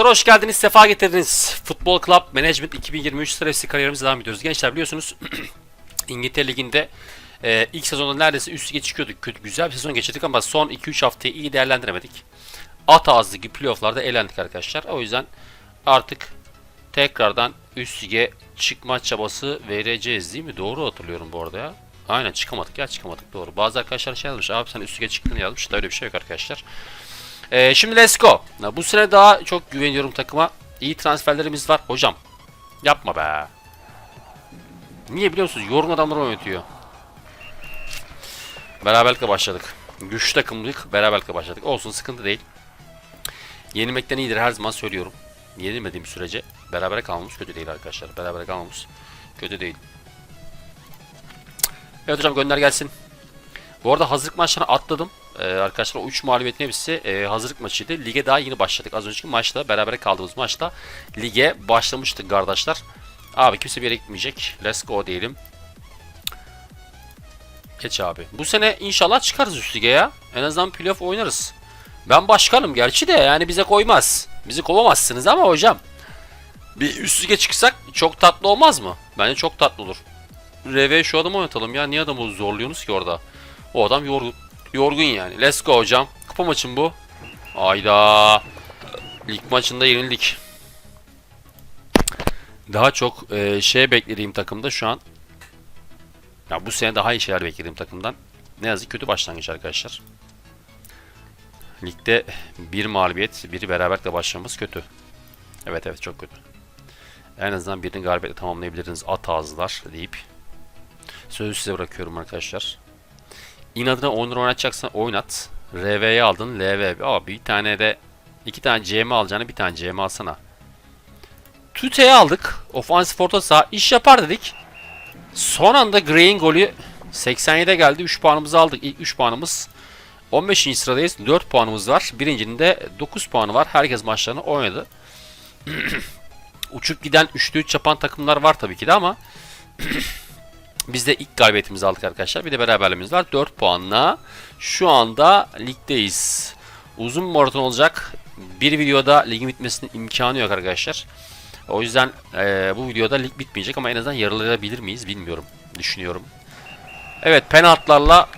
Arkadaşlar hoş geldiniz, sefa getirdiniz. Futbol Club Management 2023 sırası kariyerimize devam ediyoruz. Gençler biliyorsunuz İngiltere Ligi'nde e, ilk sezonda neredeyse üst lige çıkıyorduk. Kötü, güzel bir sezon geçirdik ama son 2-3 haftayı iyi değerlendiremedik. At ağzı gibi playofflarda elendik arkadaşlar. O yüzden artık tekrardan üst lige çıkma çabası vereceğiz değil mi? Doğru hatırlıyorum bu arada ya. Aynen çıkamadık ya çıkamadık doğru. Bazı arkadaşlar şey yazmış abi sen üst lige çıktın yazmış da öyle bir şey yok arkadaşlar. Ee, şimdi let's go. Bu sene daha çok güveniyorum takıma. İyi transferlerimiz var. Hocam yapma be. Niye biliyor musunuz? Yorgun adamlar oynatıyor. Beraberlikle başladık. Güçlü takımlık beraberlikle başladık. Olsun sıkıntı değil. Yenilmekten iyidir her zaman söylüyorum. Yenilmediğim sürece berabere kalmamız kötü değil arkadaşlar. Berabere kalmamız kötü değil. Evet hocam gönder gelsin. Bu arada hazırlık maçlarını atladım. Ee, arkadaşlar o 3 mağlubiyetin hepsi e, hazırlık maçıydı. Lige daha yeni başladık. Az önceki maçta beraber kaldığımız maçta lige başlamıştık kardeşler. Abi kimse bir yere gitmeyecek. Let's go diyelim. Geç abi. Bu sene inşallah çıkarız üst lige ya. En azından playoff oynarız. Ben başkanım gerçi de yani bize koymaz. Bizi kovamazsınız ama hocam. Bir üst lige çıksak çok tatlı olmaz mı? Bence çok tatlı olur. RV şu adamı oynatalım ya. Niye adamı zorluyorsunuz ki orada? O adam yorgun. Yorgun yani. Let's go hocam. Kupa maçım bu. Ayda. Lig maçında yenildik. Daha çok e, şey beklediğim takımda şu an. Ya bu sene daha iyi şeyler beklediğim takımdan. Ne yazık kötü başlangıç arkadaşlar. Ligde bir mağlubiyet, biri beraberlikle başlamamız kötü. Evet evet çok kötü. En azından birini galibiyetle tamamlayabilirsiniz at ağızlar deyip sözü size bırakıyorum arkadaşlar. İnadına oyunları oynatacaksan oynat. RV'yi aldın. LV. Aa bir tane de iki tane CM alacağını bir tane CM alsana. Tüte'yi aldık. Ofansif orta saha iş yapar dedik. Son anda Gray'in golü 87'de geldi. 3 puanımızı aldık. İlk 3 puanımız 15. sıradayız. 4 puanımız var. Birincinin de 9 puanı var. Herkes maçlarını oynadı. Uçup giden 3'lü 3 yapan takımlar var tabii ki de ama biz de ilk galibiyetimizi aldık arkadaşlar. Bir de beraberliğimiz var. 4 puanla şu anda ligdeyiz. Uzun bir maraton olacak. Bir videoda ligin bitmesinin imkanı yok arkadaşlar. O yüzden eee, bu videoda lig bitmeyecek ama en azından yarılayabilir miyiz bilmiyorum. Düşünüyorum. Evet penaltılarla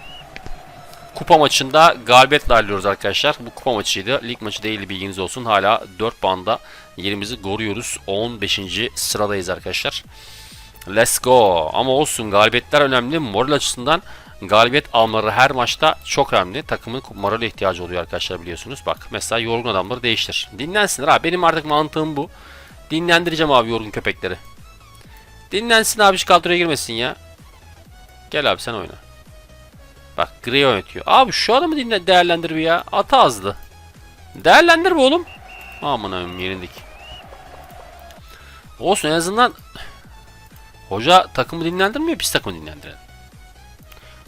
kupa maçında galibiyetle ayrılıyoruz arkadaşlar. Bu kupa maçıydı. Lig maçı değil bilginiz olsun. Hala 4 puanda yerimizi koruyoruz. 15. sıradayız arkadaşlar. Let's go. Ama olsun galibiyetler önemli. Moral açısından galibiyet almaları her maçta çok önemli. Takımın morale ihtiyacı oluyor arkadaşlar biliyorsunuz. Bak mesela yorgun adamları değiştir. Dinlensinler abi. Benim artık mantığım bu. Dinlendireceğim abi yorgun köpekleri. Dinlensin abi şu kadroya girmesin ya. Gel abi sen oyna. Bak Gray oynatıyor. Abi şu adamı dinle değerlendir bir ya. Ata azdı. Değerlendir be oğlum. Aman abim yenildik. Olsun en azından Hoca takımı dinlendirmiyor, biz takımı dinlendirelim.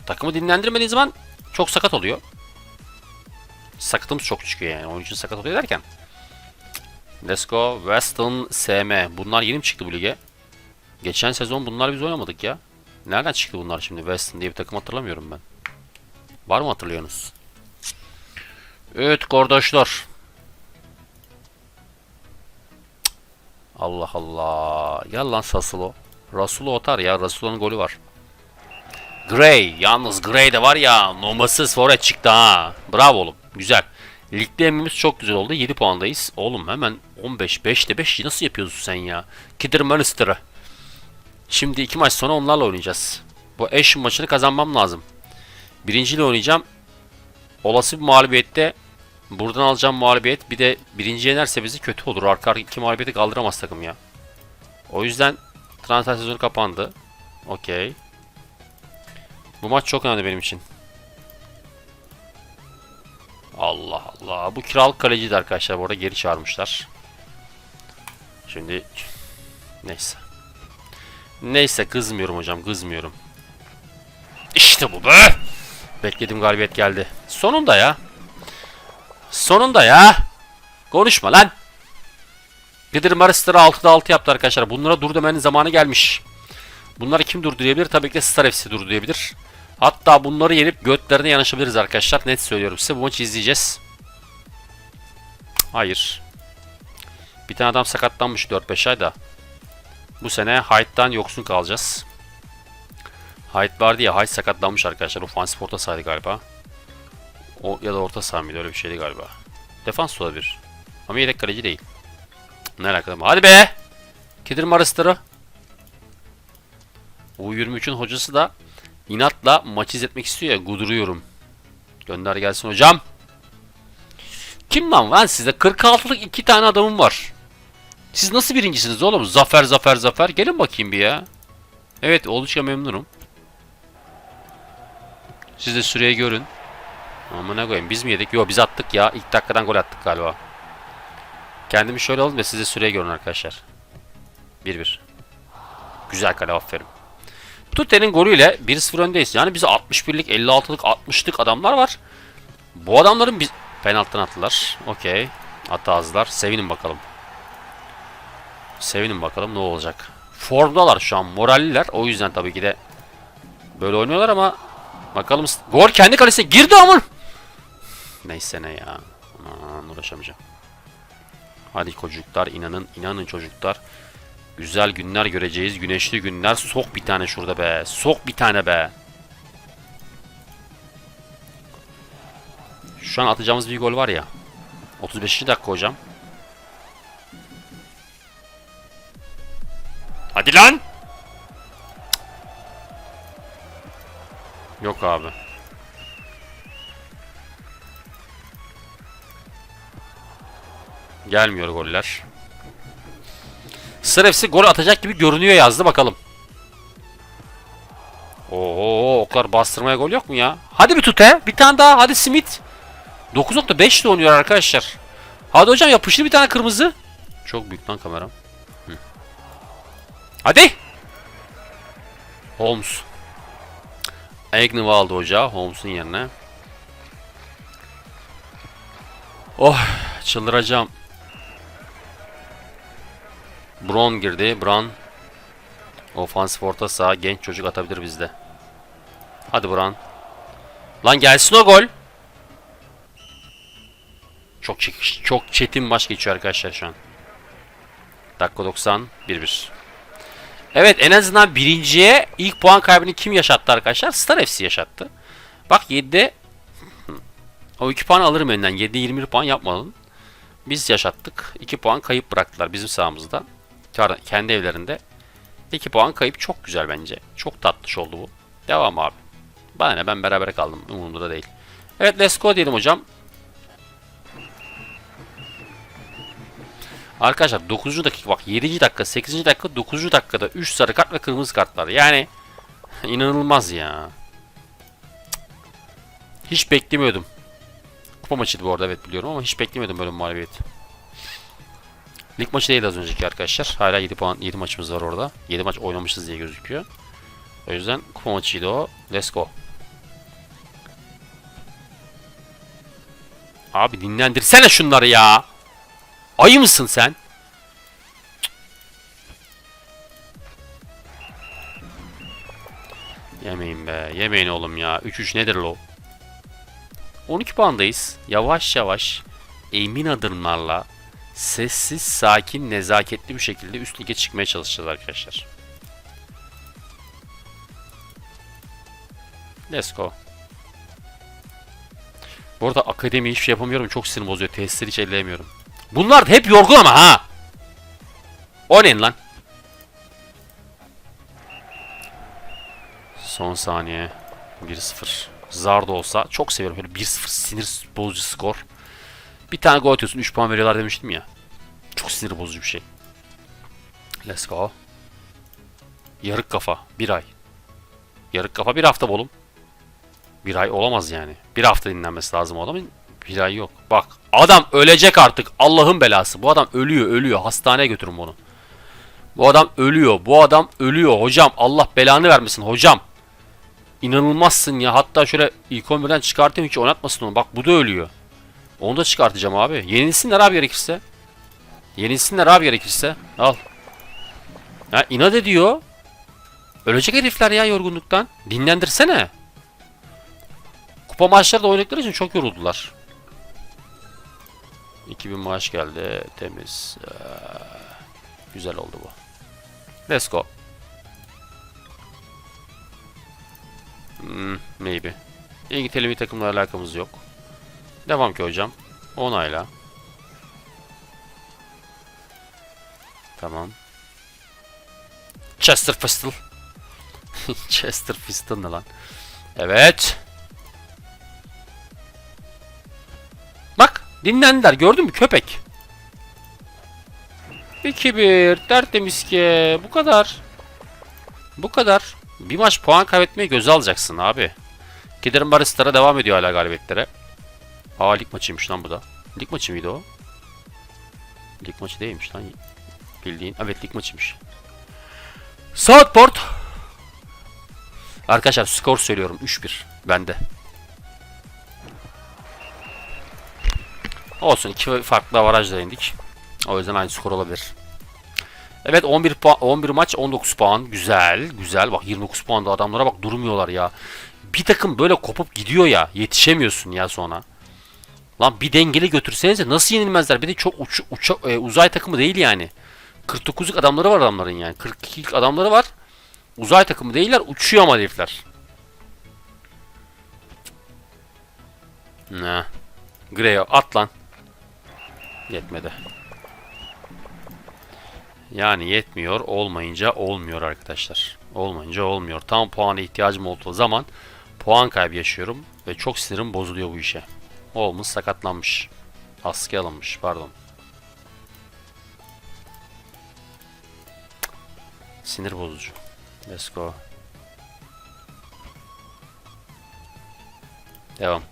Takımı dinlendirmediği zaman çok sakat oluyor. Sakatımız çok çıkıyor yani. Oyuncu sakat oluyor derken. Let's go. Western SM. Bunlar yeni mi çıktı bu lige? Geçen sezon bunlar biz oynamadık ya. Nereden çıktı bunlar şimdi? Western diye bir takım hatırlamıyorum ben. Var mı hatırlıyorsunuz? Evet kardeşler. Allah Allah. Gel lan Sassuolo. Rasulo atar ya. Rasulo'nun golü var. Gray. Yalnız Gray de var ya. Numarasız forvet çıktı ha. Bravo oğlum. Güzel. Ligde emimiz çok güzel oldu. 7 puandayız. Oğlum hemen 15. 5'te 5 nasıl yapıyorsun sen ya? Kidderminister'ı. Şimdi iki maç sonra onlarla oynayacağız. Bu Ashen maçını kazanmam lazım. Birinciyle oynayacağım. Olası bir mağlubiyette buradan alacağım mağlubiyet bir de birinci yenerse bizi kötü olur. Arka arka iki mağlubiyeti kaldıramaz takım ya. O yüzden transfer sezonu kapandı. Okey. Bu maç çok önemli benim için. Allah Allah. Bu kiralık kaleciydi arkadaşlar. Bu arada geri çağırmışlar. Şimdi neyse. Neyse kızmıyorum hocam kızmıyorum. İşte bu be. Beklediğim galibiyet geldi. Sonunda ya. Sonunda ya. Konuşma lan. Nedir Marister'ı 6'da 6 yaptı arkadaşlar. Bunlara dur demenin zamanı gelmiş. Bunları kim durdurabilir? Tabii ki de Star FC durdurabilir. Hatta bunları yenip götlerine yanaşabiliriz arkadaşlar. Net söylüyorum size. Bu maçı izleyeceğiz. Hayır. Bir tane adam sakatlanmış 4-5 ayda. Bu sene Hyde'dan yoksun kalacağız. Hyde vardı ya Hyde sakatlanmış arkadaşlar. Ofansif orta sahaydı galiba. O ya da orta saha öyle bir şeydi galiba. Defans olabilir. Ama yedek kaleci değil. Ne alakalı mı? Hadi be! Kedir Maristır'ı. U23'ün hocası da inatla maç izletmek istiyor ya guduruyorum. Gönder gelsin hocam. Kim lan lan sizde 46'lık iki tane adamım var. Siz nasıl birincisiniz oğlum? Zafer zafer zafer. Gelin bakayım bir ya. Evet oldukça memnunum. Siz de süreyi görün. Ama ne koyayım biz mi yedik? Yok biz attık ya. İlk dakikadan gol attık galiba. Kendimi şöyle alayım da siz de süreyi görün arkadaşlar. 1-1. Güzel kale aferin. Tutte'nin golüyle 1-0 öndeyiz. Yani bize 61'lik, 56'lık, 60'lık adamlar var. Bu adamların biz... Penaltıdan attılar. Okey. Atazlar. Sevinin bakalım. Sevinin bakalım ne olacak. Formdalar şu an. Moralliler. O yüzden tabii ki de böyle oynuyorlar ama bakalım. Gol kendi kalesine girdi amın. Neyse ne ya. Aman uğraşamayacağım. Hadi çocuklar inanın inanın çocuklar. Güzel günler göreceğiz. Güneşli günler. Sok bir tane şurada be. Sok bir tane be. Şu an atacağımız bir gol var ya. 35. dakika hocam. Hadi lan. Yok abi. Gelmiyor goller. Sır FC gol atacak gibi görünüyor yazdı bakalım. Oo oklar bastırmaya gol yok mu ya? Hadi bir tut he. Bir tane daha. Hadi Smith. 9.5 de oynuyor arkadaşlar. Hadi hocam yapıştır bir tane kırmızı. Çok büyük lan kameram. Hı. Hadi. Holmes. Agnew aldı hoca Holmes'un yerine. Oh çıldıracağım. Brown girdi. Brown. Ofansif orta saha. Genç çocuk atabilir bizde. Hadi Brown. Lan gelsin o gol. Çok çok çetin maç geçiyor arkadaşlar şu an. Dakika 90 1-1. Evet en azından birinciye ilk puan kaybını kim yaşattı arkadaşlar? Star FC yaşattı. Bak 7'de o 2 puan alırım önden. 7'de 21 puan yapmadın. Biz yaşattık. 2 puan kayıp bıraktılar bizim sahamızda. Kendi evlerinde. 2 puan kayıp çok güzel bence. Çok tatlış oldu bu. Devam abi. Bana ne ben beraber kaldım. Umurumda da değil. Evet let's go diyelim hocam. Arkadaşlar 9. dakika bak 7. dakika 8. dakika 9. dakikada 3 sarı kart ve kırmızı kartlar. Yani inanılmaz ya. Hiç beklemiyordum. Kupa maçıydı bu arada evet biliyorum ama hiç beklemiyordum böyle bir mağlubiyet. Lig maçı değil az önceki arkadaşlar. Hala 7 puan 7 maçımız var orada. 7 maç oynamışız diye gözüküyor. O yüzden kupa maçıydı o. Let's go. Abi dinlendirsene şunları ya. Ayı mısın sen? Yemeyin be. Yemeyin oğlum ya. 3-3 nedir lo? 12 puandayız. Yavaş yavaş emin adımlarla sessiz, sakin, nezaketli bir şekilde üst lige çıkmaya çalışacağız arkadaşlar. Let's go. Bu arada akademi hiçbir şey yapamıyorum. Çok sinir bozuyor. Testleri hiç elleyemiyorum. Bunlar hep yorgun ama ha. O ne lan? Son saniye. 1-0. Zar da olsa çok seviyorum böyle 1-0 sinir bozucu skor. Bir tane gol atıyorsun 3 puan veriyorlar demiştim ya. Çok sinir bozucu bir şey. Let's go. Yarık kafa. Bir ay. Yarık kafa bir hafta bolum. Bir ay olamaz yani. Bir hafta dinlenmesi lazım adamın. Bir ay yok. Bak adam ölecek artık. Allah'ın belası. Bu adam ölüyor ölüyor. Hastaneye götürün bunu. Bu adam ölüyor. Bu adam ölüyor. Hocam Allah belanı vermesin hocam. İnanılmazsın ya. Hatta şöyle ilk 11'den çıkartayım hiç oynatmasın onu. Bak bu da ölüyor. Onu da çıkartacağım abi. Yenilsinler abi gerekirse. Yenilsinler abi gerekirse. Al. Ya inat ediyor. Ölecek herifler ya yorgunluktan. Dinlendirsene. Kupa maçları da oynadıkları için çok yoruldular. 2000 maaş geldi. Temiz. Ee, güzel oldu bu. Let's go. Hmm, maybe. İngiltere bir takımla alakamız yok. Devam ki hocam. Onayla. Tamam. Chester Pistol. Chester Pistol ne lan? Evet. Bak dinlendiler gördün mü köpek? 2-1 tertemiz ki bu kadar. Bu kadar. Bir maç puan kaybetmeyi göze alacaksın abi. Giderim Baristar'a devam ediyor hala galibiyetlere. Aa lig maçıymış lan bu da. Lig maçı mıydı o? Lig maçı değilmiş lan. Bildiğin. Evet lig maçıymış. Southport. Arkadaşlar skor söylüyorum. 3-1. Bende. Olsun. iki farklı avarajla indik. O yüzden aynı skor olabilir. Evet 11 puan, 11 maç 19 puan. Güzel. Güzel. Bak 29 puanda adamlara bak durmuyorlar ya. Bir takım böyle kopup gidiyor ya. Yetişemiyorsun ya sonra. Lan bir dengeli götürsenize nasıl yenilmezler? Bir de çok uç, uça- e, uzay takımı değil yani. 49'luk adamları var adamların yani. 42'lik adamları var. Uzay takımı değiller. Uçuyor ama herifler. Ne? Grey'e at lan. Yetmedi. Yani yetmiyor. Olmayınca olmuyor arkadaşlar. Olmayınca olmuyor. Tam puana ihtiyacım olduğu zaman puan kaybı yaşıyorum. Ve çok sinirim bozuluyor bu işe. Olmuş sakatlanmış. Askıya alınmış pardon. Sinir bozucu. Let's go. Devam.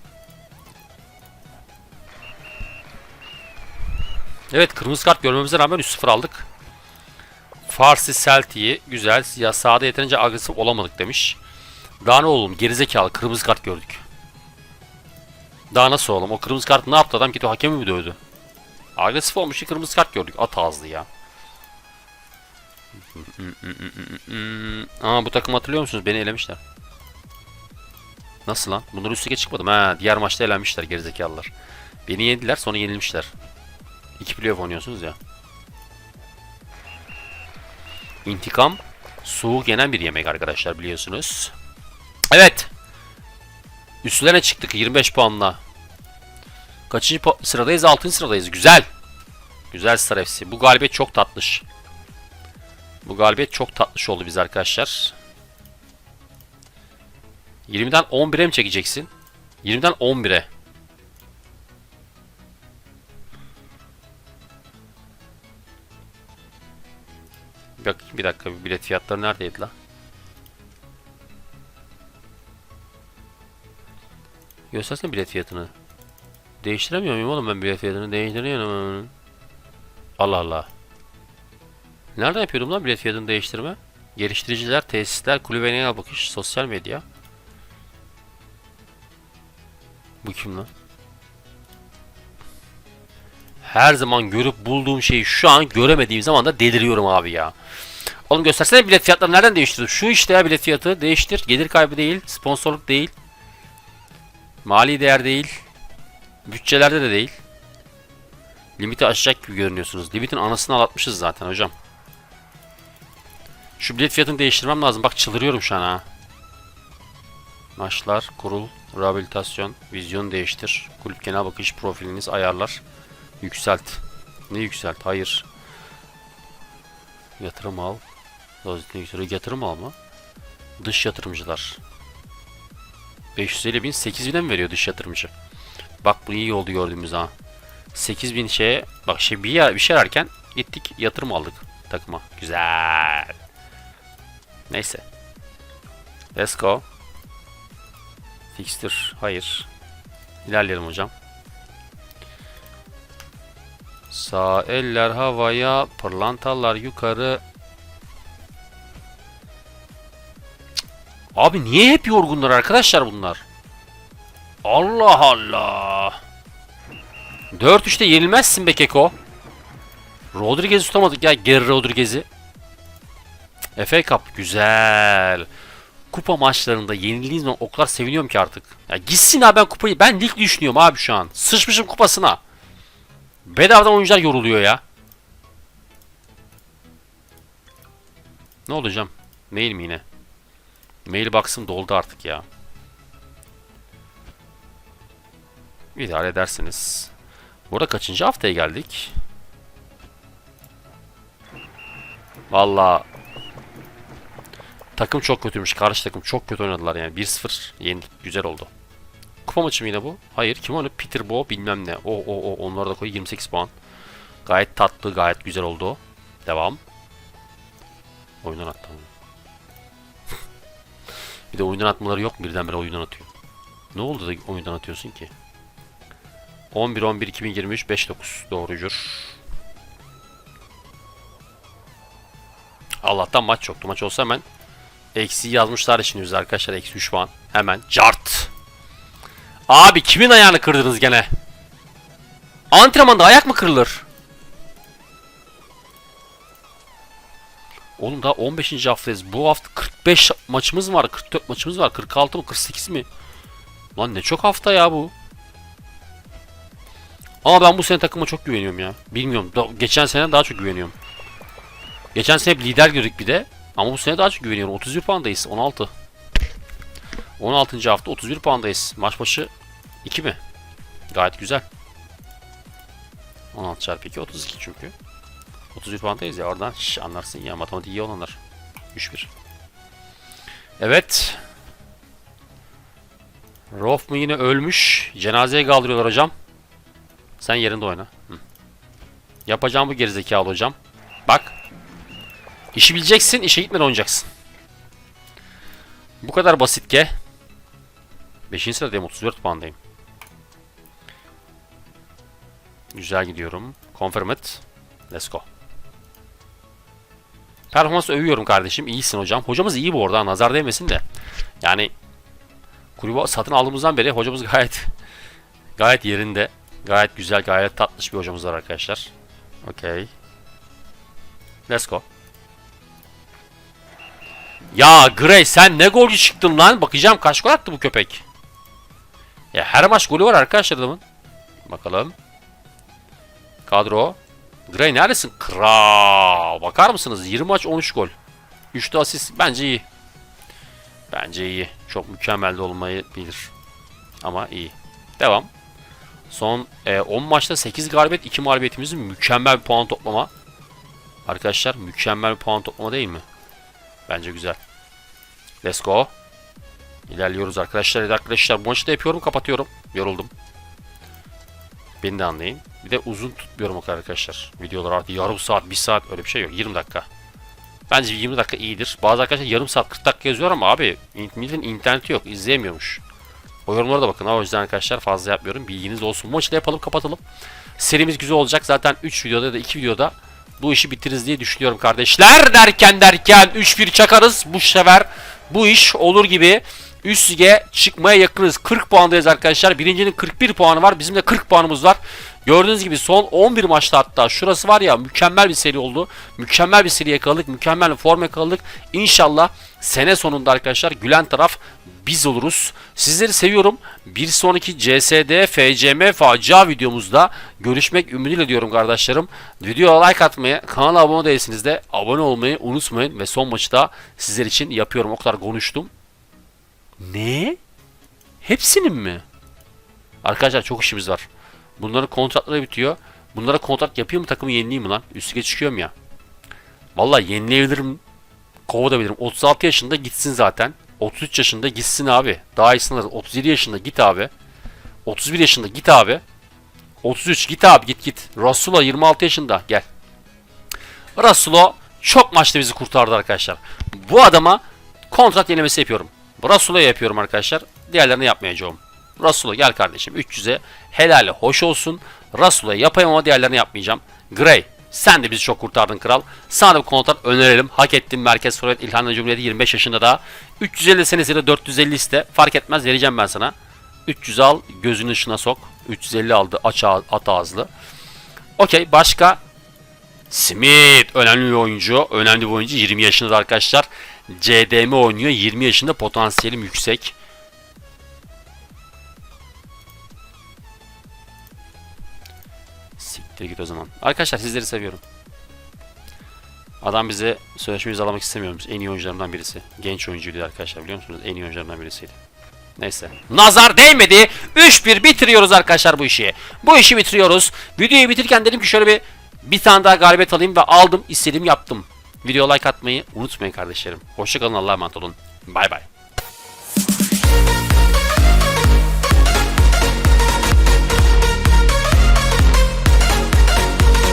Evet kırmızı kart görmemize rağmen 3-0 aldık. Farsi Celtic'i güzel. Ya sahada yeterince agresif olamadık demiş. Daha ne oğlum gerizekalı kırmızı kart gördük. Daha nasıl oğlum o kırmızı kart ne yaptı adam gitti hakemi mi dövdü? Agresif olmuş bir kırmızı kart gördük at ağızlı ya. Aa bu takım hatırlıyor musunuz? Beni elemişler. Nasıl lan? Bunlar üst lige çıkmadım. Ha, diğer maçta elenmişler gerizekalılar. Beni yendiler sonra yenilmişler. İki playoff oynuyorsunuz ya. İntikam soğuk yenen bir yemek arkadaşlar biliyorsunuz. Evet. Üstlerine çıktık 25 puanla. Kaçıncı po- sıradayız? 6. sıradayız. Güzel. Güzel Star FC. Bu galibiyet çok tatlış. Bu galibiyet çok tatlış oldu biz arkadaşlar. 20'den 11'e mi çekeceksin? 20'den 11'e. Bak bir dakika bir bilet fiyatları neredeydi la? Göstersene bilet fiyatını. Değiştiremiyor muyum oğlum ben bilet fiyatını? Değiştiriyorum. Allah Allah. Nereden yapıyordum lan bilet fiyatını değiştirme? Geliştiriciler, tesisler, kulübe genel bakış, sosyal medya. Bu kim lan? Her zaman görüp bulduğum şeyi şu an göremediğim zaman da deliriyorum abi ya. Oğlum göstersene bilet fiyatları nereden değiştirdim? Şu işte ya bilet fiyatı değiştir. Gelir kaybı değil, sponsorluk değil. Mali değer değil. Bütçelerde de değil. Limiti aşacak gibi görünüyorsunuz. Limitin anasını ağlatmışız zaten hocam. Şu bilet fiyatını değiştirmem lazım. Bak çıldırıyorum şu an ha. Maçlar, kurul, rehabilitasyon, vizyon değiştir. Kulüp genel bakış profiliniz, ayarlar. Yükselt. Ne yükselt? Hayır. Yatırım al. Yatırım al mı? Dış yatırımcılar. 550 bin 8 bine mi veriyor dış yatırımcı? Bak bu iyi oldu gördüğümüz ha. 8 bin şeye bak şey bir, yer, bir şey ararken gittik yatırım aldık takıma. Güzel. Neyse. Let's go. Fixture. Hayır. İlerleyelim hocam. Sağ eller havaya, pırlantalar yukarı. Abi niye hep yorgunlar arkadaşlar bunlar? Allah Allah. 4-3'te yenilmezsin be Keko. Rodriguez tutamadık ya geri Rodriguez'i. FA Cup güzel. Kupa maçlarında yenildiğiniz zaman o kadar seviniyorum ki artık. Ya gitsin abi ben kupayı ben lig düşünüyorum abi şu an. Sıçmışım kupasına. Bedavadan oyuncular yoruluyor ya. Ne olacağım? Mail mi yine? Mailbox'ım doldu artık ya. İdare edersiniz. Burada kaçıncı haftaya geldik? Valla takım çok kötüymüş. Karşı takım çok kötü oynadılar yani. 1-0 yenildik. Güzel oldu. Kupa maçı mı yine bu? Hayır. Kim oynadı? Peter Bo bilmem ne. O o o onları da koy 28 puan. Gayet tatlı, gayet güzel oldu. Devam. Oyundan attı. Bir de oyundan atmaları yok mu? Birdenbire oyundan atıyor. Ne oldu da oyundan atıyorsun ki? 11 11 2023 59 doğrucur. Allah'tan maç yoktu. Maç olsa hemen eksi yazmışlar işiniz arkadaşlar. Eksi 3 puan. Hemen cart. Abi kimin ayağını kırdınız gene? Antrenmanda ayak mı kırılır? Oğlum daha 15. haftayız. Bu hafta 45 maçımız var. 44 maçımız var. 46 mı 48 mi? Lan ne çok hafta ya bu. Ama ben bu sene takıma çok güveniyorum ya. Bilmiyorum. Da- geçen sene daha çok güveniyorum. Geçen sene hep lider gördük bir de. Ama bu sene daha çok güveniyorum. 31 puandayız. 16. 16. hafta 31 puandayız. Maç başı 2 mi? Gayet güzel. 16 çarpı 2 32 çünkü. 31 puandayız ya oradan şş, anlarsın ya matematik iyi olanlar. 3-1. Evet. Rolf mu yine ölmüş. Cenazeye kaldırıyorlar hocam. Sen yerinde oyna. Hı. Yapacağım bu gerizekalı hocam. Bak. İşi bileceksin, işe gitmeden oynayacaksın. Bu kadar basit ki. 5. sıradayım, 34 puandayım. Güzel gidiyorum. Confirm it. Let's go. Performans övüyorum kardeşim. İyisin hocam. Hocamız iyi bu arada. Nazar değmesin de. Yani kulübü satın aldığımızdan beri hocamız gayet gayet yerinde. Gayet güzel, gayet tatlış bir hocamız var arkadaşlar. Okey. Let's go. Ya Gray sen ne golcü çıktın lan? Bakacağım kaç gol attı bu köpek. Ya her maç golü var arkadaşlar adamın. Bakalım. Kadro. Gray neredesin? Kral. Bakar mısınız? 20 maç 13 gol. 3 de asist. Bence iyi. Bence iyi. Çok mükemmel de olmayı bilir. Ama iyi. Devam. Son e, 10 maçta 8 galibiyet 2 mağlubiyetimizin mükemmel bir puan toplama. Arkadaşlar mükemmel bir puan toplama değil mi? Bence güzel. Let's go. İlerliyoruz arkadaşlar. Arkadaşlar bu maçı da yapıyorum kapatıyorum. Yoruldum. Beni de anlayın. Bir de uzun tutmuyorum o kadar arkadaşlar. Videolar artık yarım saat, bir saat öyle bir şey yok. 20 dakika. Bence 20 dakika iyidir. Bazı arkadaşlar yarım saat 40 dakika yazıyor ama abi milletin interneti yok. izleyemiyormuş. O yorumlara da bakın. O yüzden arkadaşlar fazla yapmıyorum. Bilginiz olsun. Bu maçı yapalım kapatalım. Serimiz güzel olacak. Zaten 3 videoda ya da 2 videoda bu işi bitiririz diye düşünüyorum kardeşler. Derken derken 3-1 çakarız. Bu sefer bu iş olur gibi. Üst lige çıkmaya yakınız. 40 puandayız arkadaşlar. Birincinin 41 puanı var. Bizim de 40 puanımız var. Gördüğünüz gibi son 11 maçta hatta şurası var ya mükemmel bir seri oldu. Mükemmel bir seri yakaladık. Mükemmel bir form yakaladık. İnşallah sene sonunda arkadaşlar gülen taraf biz oluruz. Sizleri seviyorum. Bir sonraki CSD, FCM, facia videomuzda görüşmek ümidiyle diyorum kardeşlerim. Videoya like atmayı, kanala abone değilsiniz de abone olmayı unutmayın. Ve son maçı da sizler için yapıyorum. O kadar konuştum. Ne? Hepsinin mi? Arkadaşlar çok işimiz var. Bunların kontratları bitiyor. Bunlara kontrat yapayım mı takımı yenileyim mi lan? Üstüge çıkıyorum ya. Vallahi yenileyebilirim. Kovabilirim. 36 yaşında gitsin zaten. 33 yaşında gitsin abi. Daha iyisini 37 yaşında git abi. 31 yaşında git abi. 33 git abi git git. Rasulo 26 yaşında gel. Rasulo çok maçta bizi kurtardı arkadaşlar. Bu adama kontrat yenilemesi yapıyorum. Rasulo'ya yapıyorum arkadaşlar. Diğerlerini yapmayacağım. Rasulo gel kardeşim 300'e helali hoş olsun. Rasulo'ya yapayım ama diğerlerini yapmayacağım. Gray sen de bizi çok kurtardın kral. Sana bir kontrat önerelim. Hak ettin Merkez Forvet İlhanlı Cumhuriyeti 25 yaşında daha. 350 senesiyle 450 iste. Fark etmez vereceğim ben sana. 300 al gözünün ışına sok. 350 aldı aç at ağızlı. Okey başka Smith önemli bir oyuncu. Önemli bir oyuncu. 20 yaşında arkadaşlar. CDM oynuyor. 20 yaşında potansiyelim yüksek. Siktir git o zaman. Arkadaşlar sizleri seviyorum. Adam bize sözleşme imzalamak istemiyorum. En iyi oyuncularımdan birisi. Genç oyuncuydu arkadaşlar biliyor musunuz? En iyi oyuncularımdan birisiydi. Neyse. Nazar değmedi. 3-1 bitiriyoruz arkadaşlar bu işi. Bu işi bitiriyoruz. Videoyu bitirirken dedim ki şöyle bir bir tane daha galibiyet alayım ve aldım. istediğimi yaptım. Video like atmayı unutmayın kardeşlerim. Hoşçakalın Allah'a emanet olun. Bay bay.